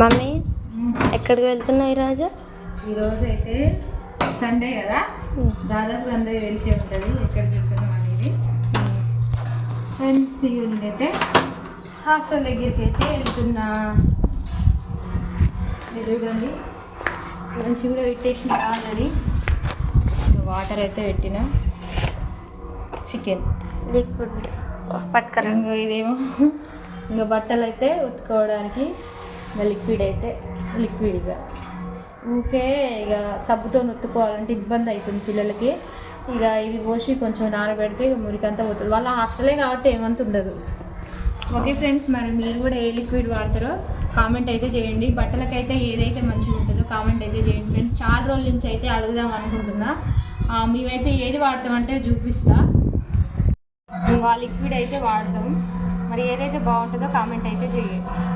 Mummy ఎక్కడికి వెళ్తున్నావు రాజా? ఈరోజు అయితే సండే కదా? దాదాపు అందరూ తెలిసి ఉంటుంది ఎక్కడికి వెళ్తున్నాం అనేది. ఫ్రెండ్స్ అయితే హాస్టల్ దగ్గరికి అయితే వెళ్తున్నా చూడండి. మంచి కూడా పెట్టేసిన ఆల్రెడీ. వాటర్ అయితే పెట్టిన. చికెన్. లిక్విడ్ పట్టుకరా ఇంకా ఇదేమో. ఇంకా బట్టలు అయితే ఉతుకోవడానికి ఇంకా లిక్విడ్ అయితే లిక్విడ్గా ఊకే ఇక సబ్బుతో నొత్తుకోవాలంటే ఇబ్బంది అవుతుంది పిల్లలకి. ఇక ఇది పోసి కొంచెం నానబెడితే ఇక మురికంతా పోతుంది. వాళ్ళ హాస్టలే కాబట్టి ఏమంత ఉండదు. ఓకే ఫ్రెండ్స్ మరి మీరు కూడా ఏ లిక్విడ్ వాడతారో కామెంట్ అయితే చేయండి. బట్టలకైతే ఏదైతే మంచిగా ఉంటుందో కామెంట్ అయితే చేయండి ఫ్రెండ్స్. చాలా రోజుల నుంచి అయితే అడుగుదాం అనుకుంటున్నా. మేమైతే ఏది వాడతామంటే చూపిస్తా. ఇంకా లిక్విడ్ అయితే వాడతాం. మరి ఏదైతే బాగుంటుందో కామెంట్ అయితే చేయండి.